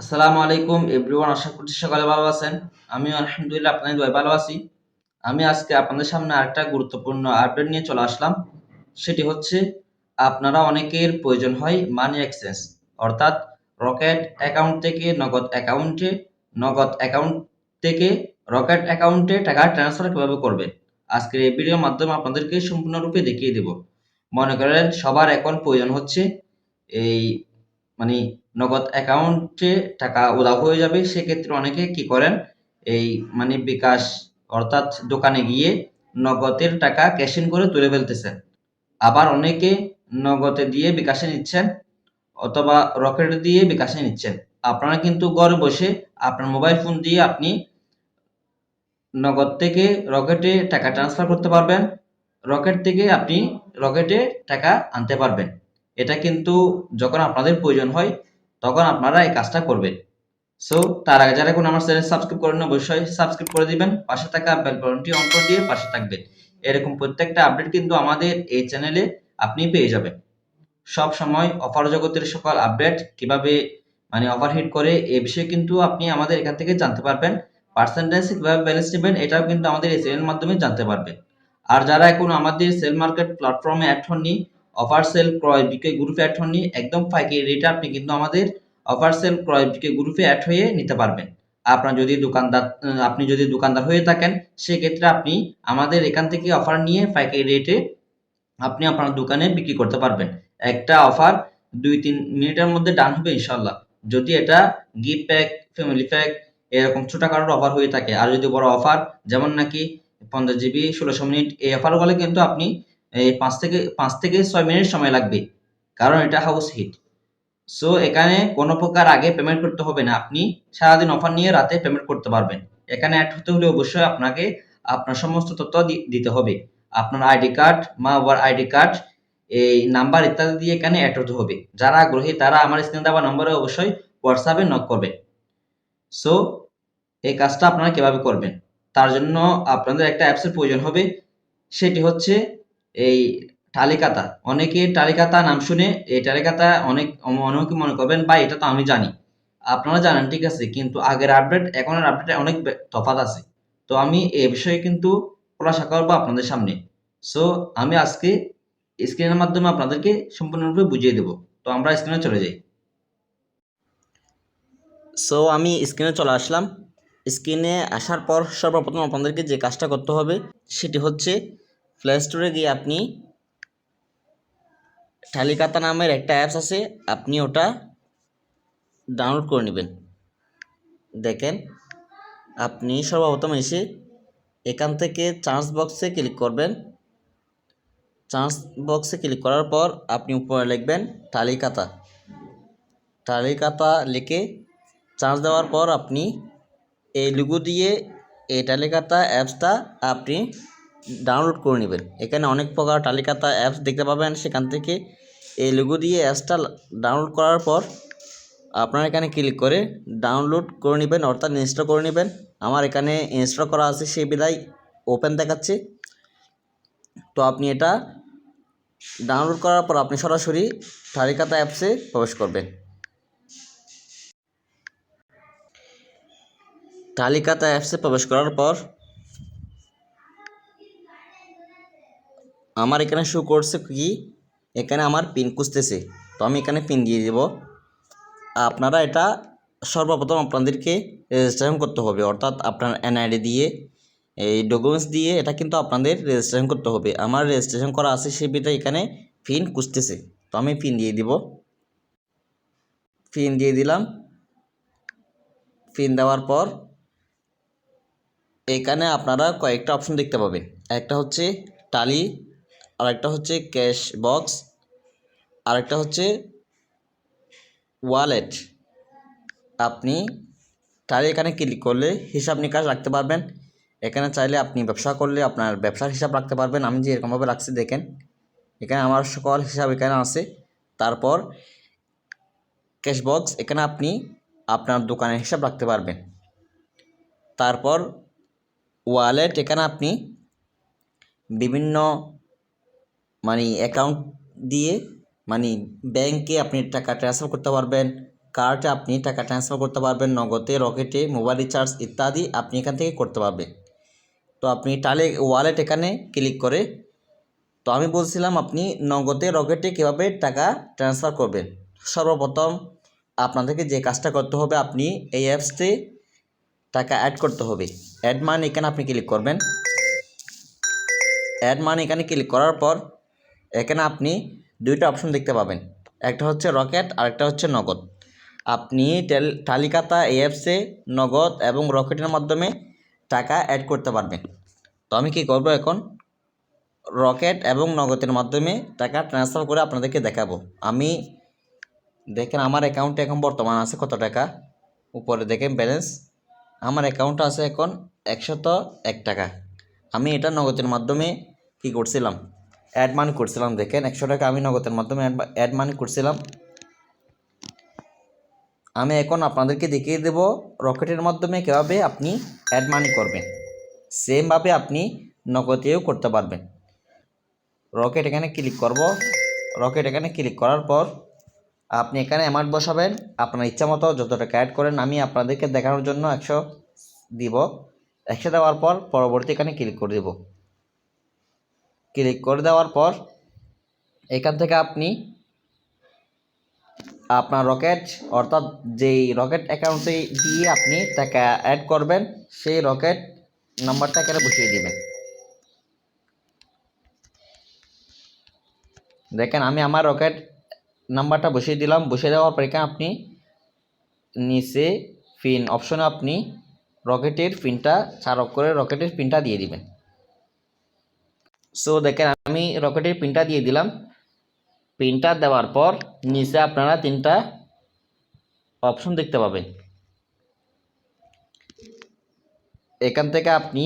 আসসালামু আলাইকুম এভরিওয়ান আশা করছি সকালে ভালো আছেন। আমি আলহামদুলিল্লাহ আপনাদের দোয়ায় ভালো আছি। আমি আজকে আপনাদের সামনে আরেকটা গুরুত্বপূর্ণ আপডেট নিয়ে চলে আসলাম। সেটি হচ্ছে, আপনারা অনেকের প্রয়োজন হয় মানি এক্সচেঞ্জ অর্থাৎ রকেট অ্যাকাউন্ট থেকে নগদ অ্যাকাউন্টে নগদ অ্যাকাউন্ট থেকে রকেট অ্যাকাউন্টে টাকা ট্রান্সফার কীভাবে করবেন? আজকের এই ভিডিওর মাধ্যমে আপনাদেরকে সম্পূর্ণরূপে দেখিয়ে দেব। মনে করেন সবার এখন প্রয়োজন হচ্ছে এই মানে নগদ অ্যাকাউন্টে টাকা উধাও হয়ে যাবে, সেক্ষেত্রে অনেকে কি করেন, এই মানে বিকাশ অর্থাৎ দোকানে গিয়ে নগদের টাকা ক্যাশ ইন করে তুলে ফেলতেছেন। আবার অনেকে নগদে দিয়ে বিকাশে নিচ্ছেন অথবা রকেট দিয়ে বিকাশে নিচ্ছেন। আপনারা কিন্তু ঘরে বসে আপনার মোবাইল ফোন দিয়ে আপনি নগদ থেকে রকেটে টাকা ট্রান্সফার করতে পারবেন, রকেট থেকে আপনি রকেটে টাকা আনতে পারবেন। এটা কিন্তু যখন আপনাদের প্রয়োজন হয়, তখন আপনারা এই কাজটা করবেন। সো তার আগে যারা এখন আমার চ্যানেল সাবস্ক্রাইব করেন অবশ্যই সাবস্ক্রাইব করে দিবেন, পাশে থাকা বেল বাটনটি অন করে দিয়ে পাশে থাকবেন। এরকম প্রত্যেকটা আপডেট কিন্তু আমাদের এই চ্যানেলে আপনি পেয়ে যাবেন। সব সময় অফার জগতের সকল আপডেট কীভাবে মানে অফার হিট করে, এ বিষয়ে কিন্তু আপনি আমাদের এখান থেকে জানতে পারবেন। পার্সেন্টেজ কীভাবে ব্যালেন্স নেবেন, এটাও কিন্তু আমাদের এই চ্যানেলের মাধ্যমে জানতে পারবেন। আর যারা এখন আমাদের সেল মার্কেট প্ল্যাটফর্মে অ্যাড হননি অফার সেল ক্রয় বিক্রয় গ্রুপে অ্যাড হননি, একদম পাইকারি রেটে আপনি কিন্তু আমাদের অফার সেল ক্রয় বিক্রয় গ্রুপে অ্যাড হয়ে নিতে পারবেন। আপনার যদি দোকানদার আপনি যদি দোকানদার হয়ে থাকেন, সেক্ষেত্রে আপনি আমাদের এখান থেকে অফার নিয়ে পাইকারি রেটে আপনি আপনার দোকানে বিক্রি করতে পারবেন। একটা অফার দুই তিন মিনিটের মধ্যে ডান হবে ইনশাল্লাহ যদি এটা গিফট প্যাক ফ্যামিলি প্যাক এরকম ছোটখাটো অফার হয়ে থাকে, আর যদি বড় অফার যেমন নাকি পঞ্চাশ জিবি ষোলোশো মিনিট, এই অফারগুলো কিন্তু আপনি এই পাঁচ থেকে পাঁচ থেকে ছয় মিনিট সময় লাগবে। কারণ এটা হাউস হিট সো এখানে কোনো প্রকার আগে পেমেন্ট করতে হবে না। আপনি সারাদিন অফার নিয়ে রাতে পেমেন্ট করতে পারবেন। এখানে অ্যাড হতে হলে অবশ্যই আপনাকে আপনার সমস্ত তথ্য দিতে হবে। আপনার আইডি কার্ড মা বাবার আইডি কার্ড এই নাম্বার ইত্যাদি দিয়ে এখানে অ্যাড হতে হবে। যারা আগ্রহী, তারা আমার স্ক্রিনে দেওয়া নম্বরে অবশ্যই হোয়াটসঅ্যাপে নক করবে সো এই কাজটা আপনারা কীভাবে করবেন? তার জন্য আপনাদের একটা অ্যাপসের প্রয়োজন হবে। সেটি হচ্ছে এই টালিকাতা। অনেকে টালিকাতা নাম শুনে এই টালিকাতা অনেক অনেকে মনে করবেন বা এটা তো আমি জানি। আপনারা জানেন, ঠিক আছে, কিন্তু আগের আপডেট এখনের আপডেটে অনেক তফাৎ আছে। তো আমি এ বিষয়ে কিন্তু খোলাসা করব আপনাদের সামনে। সো আমি আজকে স্ক্রিনের মাধ্যমে আপনাদেরকে সম্পূর্ণরূপে বুঝিয়ে দেব। তো আমরা স্ক্রিনে চলে যাই। সো আমি স্ক্রিনে চলে আসলাম। স্ক্রিনে আসার পর সর্বপ্রথম আপনাদেরকে যে কাজটা করতে হবে, সেটি হচ্ছে প্লে স্টোরে গিয়ে আপনি টালিকাতা নামের একটা অ্যাপস আছে, আপনি ওটা ডাউনলোড করে নেবেন। দেখেন, আপনি সর্বপ্রথম এসে এখান থেকে চার্জ বক্সে ক্লিক করবেন। চার্জ বক্সে ক্লিক করার পর আপনি উপরে লিখবেন তালিকাতা তালিকাতা লিখে চার্জ দেওয়ার পর আপনি এই লুগো দিয়ে এই তালিকাতা অ্যাপসটা আপনি ডাউনলোড করে নেবেন। এখানে অনেক প্রকার তালিকাতা অ্যাপস দেখতে পাবেন। সেখান থেকে এই লুগো দিয়ে অ্যাপসটা ডাউনলোড করার পর আপনার এখানে ক্লিক করে ডাউনলোড করে নেবেন, অর্থাৎ ইনস্টল করে নেবেন। আমার এখানে ইনস্টল করা আছে, সেই বিদায় ওপেন দেখাচ্ছে। তো আপনি এটা ডাউনলোড করার পর আপনি সরাসরি তালিকাতা অ্যাপসে প্রবেশ করবেন। তালিকাতা অ্যাপসে প্রবেশ করার পর আমার এখানে শো করছে কি? এখানে আমার পিন খুঁজতেছে। তো আমি এখানে পিন দিয়ে দেব। আপনারা এটা সর্বপ্রথম আপনাদেরকে রেজিস্ট্রেশন করতে হবে। অর্থাৎ আপনার এনআইডি দিয়ে, এই ডকুমেন্টস দিয়ে এটা কিন্তু আপনাদের রেজিস্ট্রেশন করতে হবে। আমার রেজিস্ট্রেশন করা আছে সে বিটা এখানে পিন খুঁজতেছে। তো আমি পিন দিয়ে দিব। পিন দিয়ে দিলাম। পিন দেওয়ার পর এখানে আপনারা কয়েকটা অপশন দেখতে পাবেন। একটা হচ্ছে টালি আরেকটা হচ্ছে ক্যাশ বক্স, আরেকটা হচ্ছে ওয়ালেট। আপনি টালি এখানে ক্লিক করলে হিসাব নিকাশ রাখতে পারবেন। এখানে চাইলে আপনি ব্যবসা করলে আপনার ব্যবসার হিসাব রাখতে পারবেন। আমি যে এরকমভাবে রাখছি, দেখেন, এখানে আমার সকল হিসাব এখানে আছে। তারপর ক্যাশ বক্স, এখানে আপনি আপনার দোকানের হিসাব রাখতে পারবেন। তারপর ওয়ালেট, এখানে আপনি বিভিন্ন মানে অ্যাকাউন্ট দিয়ে মানে ব্যাংকে আপনি টাকা ট্রান্সফার করতে পারবেন কার্ডে আপনি টাকা ট্রান্সফার করতে পারবেন, নগদে রকেটে মোবাইল রিচার্জ ইত্যাদি আপনি এখান থেকে করতে পারবেন। তো আপনি টালে ওয়ালেট এখানে ক্লিক করে, তো আমি বলছিলাম আপনি নগদে রকেটে কীভাবে টাকা ট্রান্সফার করবেন? সর্বপ্রথম আপনাদেরকে যে কাজটা করতে হবে, আপনি এই অ্যাপসতে টাকা অ্যাড করতে হবে। অ্যাড মানি এখানে আপনি ক্লিক করবেন। অ্যাড মানি এখানে ক্লিক করার পর এখানে আপনি দুইটা অপশন দেখতে পাবেন। একটা হচ্ছে রকেট আর একটা হচ্ছে নগদ। আপনি তালিকাতা এই অ্যাপসে নগদ এবং রকেটের মাধ্যমে টাকা অ্যাড করতে পারবেন। তো আমি কি করব এখন? রকেট এবং নগদের মাধ্যমে টাকা ট্রান্সফার করে আপনাদেরকে দেখাবো। আমি দেখেন আমার অ্যাকাউন্টে এখন বর্তমান আছে কত টাকা? উপরে দেখেন ব্যালেন্স আমার অ্যাকাউন্ট আছে এখন একশত এক টাকা। আমি এটা নগদের মাধ্যমে কি করছিলাম? অ্যাড মানি করছিলাম, দেখেন একশো টাকা আমি নগদের মাধ্যমে অ্যাড মানি করছিলাম। আমি এখন আপনাদেরকে দেখিয়ে দেব রকেটের মাধ্যমে কীভাবে আপনি অ্যাড মানি করবেন। সেমভাবে আপনি নগদেও করতে পারবেন। রকেট এখানে ক্লিক করব। রকেট এখানে ক্লিক করার পর আপনি এখানে অ্যামাউন্ট বসাবেন। আপনার ইচ্ছা মতো যত টাকা অ্যাড করেন, আমি আপনাদেরকে দেখানোর জন্য একশো দিব। একশো দেওয়ার পর পরবর্তী এখানে ক্লিক করে দেব। ক্লিক করে দেওয়ার পর এখান থেকে আপনি আপনার রকেট, অর্থাৎ যেই রকেট অ্যাকাউন্টে দিয়ে আপনি টাকা অ্যাড করবেন, সেই রকেট নাম্বারটা এখানে বসিয়ে দিবেন। দেখেন, আমি আমার রকেট নাম্বারটা বসিয়ে দিলাম। বসিয়ে দেওয়ার পর এখানে আপনি নিচে পিন অপশনে আপনি রকেটের পিনটা চার অক্ষরের রকেটের পিনটা দিয়ে দিবেন। সো দেখেন আমি রকেটের পিনটা দিয়ে দিলাম। পিনটা দেওয়ার পর নিচে আপনারা তিনটা অপশন দেখতে পাবেন। এখান থেকে আপনি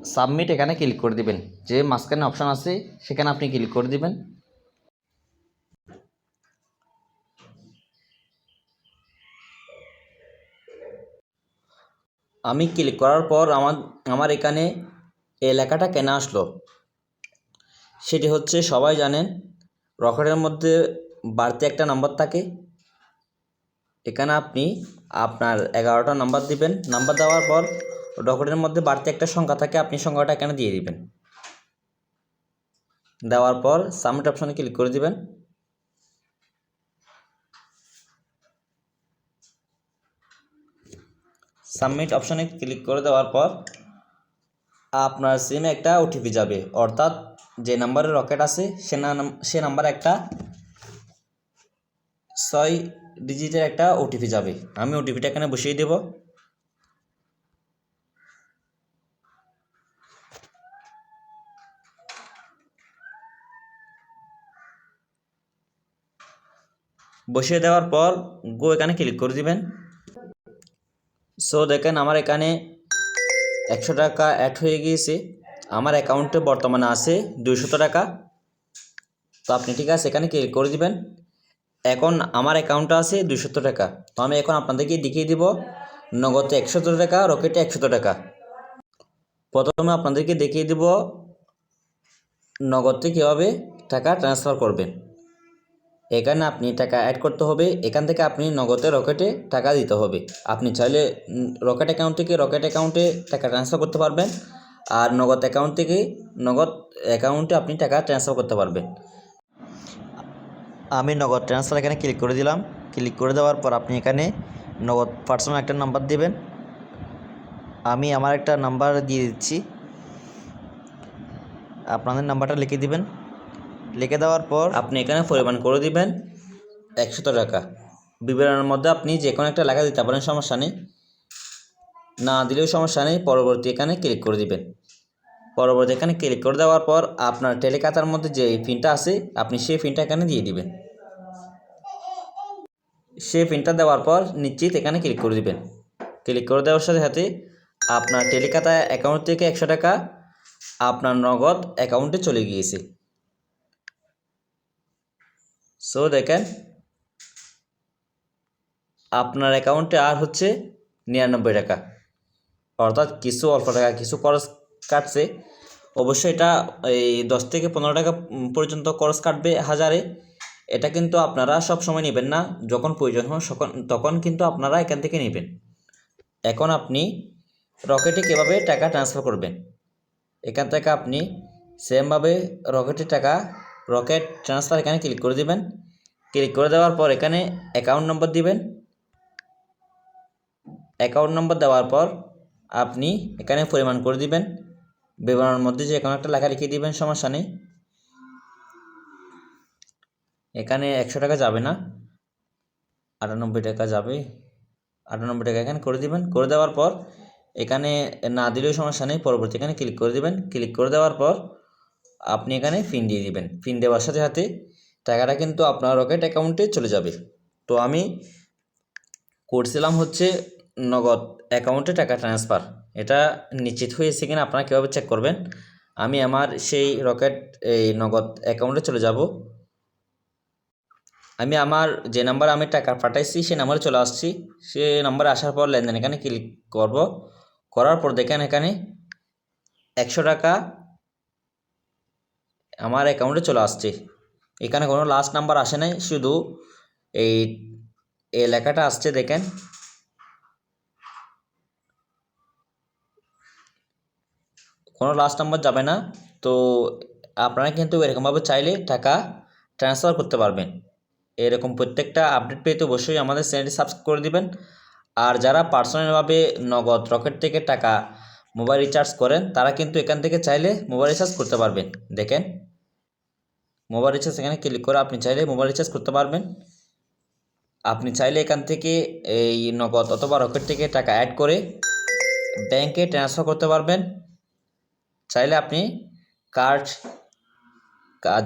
সাবমিট এখানে ক্লিক করে দিবেন। যে মাঝখানে অপশন আছে, সেখানে আপনি ক্লিক করে দিবেন। আমি ক্লিক করার পর আমার আমার এখানে এই লেখাটা কেন আসলো? সেটি হচ্ছে, সবাই জানেন, রকেটের মধ্যে বাড়তি একটা নাম্বার থাকে। এখানে আপনি আপনার এগারোটা নাম্বার দিবেন। নাম্বার দেওয়ার পর রকেটের মধ্যে বাড়তি একটা সংখ্যা থাকে, আপনি সংখ্যাটা এখানে দিয়ে দিবেন। দেওয়ার পর সাবমিট অপশনে ক্লিক করে দিবেন। সাবমিট অপশনে ক্লিক করে দেওয়ার পর আপনার সিমে একটা ওটিপি যাবে। অর্থাৎ যে নাম্বারে রকেট আছে, সে সে নাম্বারে একটা ছয় ডিজিটের একটা ওটিপি যাবে। আমি ওটিপিটা এখানে বসিয়ে দেব। বসিয়ে দেওয়ার পর গো এখানে ক্লিক করে দিবেন। সো দেখেন আমার এখানে একশো টাকা অ্যাড হয়ে গিয়েছে। আমার অ্যাকাউন্টে বর্তমানে আছে দুইশত টাকা। তো আপনি ঠিক আছে, এখানে ক্লিক করে দিবেন। এখন আমার অ্যাকাউন্টে আছে দুইশত টাকা। তো আমি এখন আপনাদেরকে দেখিয়ে দিব, নগদে একশত টাকা রকেটে একশত টাকা। প্রথমে আপনাদেরকে দেখিয়ে দিব নগদে কীভাবে টাকা ট্রান্সফার করবেন। এখানে আপনি টাকা অ্যাড করতে হবে। এখান থেকে আপনি নগদে রকেটে টাকা দিতে হবে। আপনি চাইলে রকেট অ্যাকাউন্ট থেকে রকেট অ্যাকাউন্টে টাকা ট্রান্সফার করতে পারবেন। আর নগদ অ্যাকাউন্ট থেকে নগদ অ্যাকাউন্টে আপনি টাকা ট্রান্সফার করতে পারবেন। আমি নগদ ট্রান্সফার এখানে ক্লিক করে দিলাম। ক্লিক করে দেওয়ার পর আপনি এখানে নগদ পার্সোনাল একটা নাম্বার দেবেন। আমি আমার একটা নাম্বার দিয়ে দিচ্ছি। আপনাদের নাম্বারটা লিখে দিবেন। লিখে দেওয়ার পর আপনি এখানে পরিমাণ করে দিবেন একশত টাকা। বিবরণের মধ্যে আপনি যে কোনো একটা লেখা দিতে পারেন, সমস্যা নেই। না দিলেও সমস্যা নেই, পরবর্তী এখানে ক্লিক করে দিবেন। পরবর্তী এখানে ক্লিক করে দেওয়ার পর আপনার টেলিকাতার মধ্যে যে পিনটা আছে, আপনি সেই পিনটা এখানে দিয়ে দিবেন। সেই পিনটা দেওয়ার পর নিশ্চিত এখানে ক্লিক করে দিবেন। ক্লিক করে দেওয়ার সাথে সাথে আপনার টেলিকাতা অ্যাকাউন্ট থেকে একশো টাকা, আপনার নগদ অ্যাকাউন্টে চলে গিয়েছে। সো দেখেন, আপনার অ্যাকাউন্টে আর হচ্ছে নিরানব্বই টাকা। অর্থাৎ কিছু অল্প টাকা, কিছু খরচ কাটছে। অবশ্যই এটা এই দশ থেকে পনেরো টাকা পর্যন্ত খরচ কাটবে হাজারে। এটা কিন্তু আপনারা সব সময় নেবেন না। যখন প্রয়োজন হয় তখন কিন্তু আপনারা এখান থেকে নেবেন। এখন আপনি রকেটে কীভাবে টাকা ট্রান্সফার করবেন? এখান থেকে আপনি সেমভাবে রকেটের টাকা রকেট ট্রান্সফার এখানে ক্লিক করে দিবেন। ক্লিক করে দেওয়ার পর এখানে অ্যাকাউন্ট নম্বর দিবেন। অ্যাকাউন্ট নম্বর দেওয়ার পর আপনি এখানে পরিমাণ করে দিবেন। বিবরণের মধ্যে যে কোনো একটা লেখা লিখে দিবেন, সমস্যা নেই। এখানে একশো টাকা যাবে না। আটানব্বই টাকা যাবে। আটানব্বই টাকা এখানে করে দিবেন। করে দেওয়ার পর এখানে না দিলেও সমস্যা নেই। পরবর্তী এখানে ক্লিক করে দিবেন। ক্লিক করে দেওয়ার পর আপনি এখানে পিন দিয়ে দিবেন। পিন দেওয়ার সাথে সাথে টাকাটা কিন্তু আপনার রকেট অ্যাকাউন্টে চলে যাবে। তো আমি করছিলাম হচ্ছে নগদ অ্যাকাউন্টে টাকা ট্রান্সফার এটা নিশ্চিত হয়েছে কিনা আপনারা কীভাবে চেক করবেন? আমি আমার সেই রকেট এই নগদ অ্যাকাউন্টে চলে যাব। আমি আমার যে নাম্বার আমি টাকা পাঠাইছি, সেই নাম্বারে চলে আসছি। সে নাম্বারে আসার পর লেনদেন এখানে ক্লিক করব। করার পর দেখেন এখানে একশো টাকা আমার অ্যাকাউন্টে চলে আসছে। এখানে কোনো লাস্ট নাম্বার আসে নাই, শুধু এই এই লেখাটা আসছে দেখেন। কোনো লাস্ট নাম্বার যাবে না, তো আপনারা কিন্তু এরকমভাবে চাইলে টাকা ট্রান্সফার করতে পারবেন। এরকম প্রত্যেকটা আপডেট পেতে অবশ্যই আমাদের চ্যানেলটি সাবস্ক্রাইব করে দিবেন। আর যারা পার্সোনালভাবে নগদ, রকেট থেকে টাকা মোবাইল রিচার্জ করেন, তারা কিন্তু এখান থেকে চাইলে মোবাইল রিচার্জ করতে পারবেন। দেখেন। মোবাইল রিচার্জ এখানে ক্লিক করে আপনি চাইলে মোবাইল রিচার্জ করতে পারবেন। আপনি চাইলে এখান থেকে এই নগদ অথবা রকেট থেকে টাকা অ্যাড করে ব্যাংকে ট্রান্সফার করতে পারবেন। চাইলে আপনি কার্ড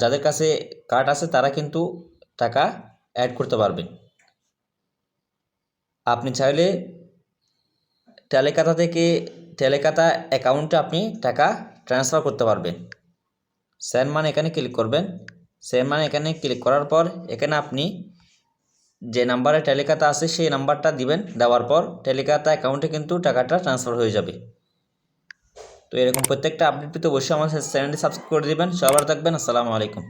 যাদের কাছে কার্ড আছে তারা কিন্তু টাকা অ্যাড করতে পারবেন। আপনি চাইলে টেলেকাতা থেকে টেলেকাতা অ্যাকাউন্টে আপনি টাকা ট্রান্সফার করতে পারবেন। সেন্ড মানে এখানে ক্লিক করবেন। সেন্ড মানে এখানে ক্লিক করার পর, এখানে আপনি যে নাম্বারে টেলিকাতা আছে, সেই নাম্বারটা দিবেন, দেওয়ার পর টেলিকাতা অ্যাকাউন্টে কিন্তু টাকাটা ট্রান্সফার হয়ে যাবে। তো এরকম প্রত্যেকটা আপডেট পেতে অবশ্যই আমার চ্যানেলটি সাবস্ক্রাইব করে দেবেন। সবার থাকবেন। আসসালামু আলাইকুম।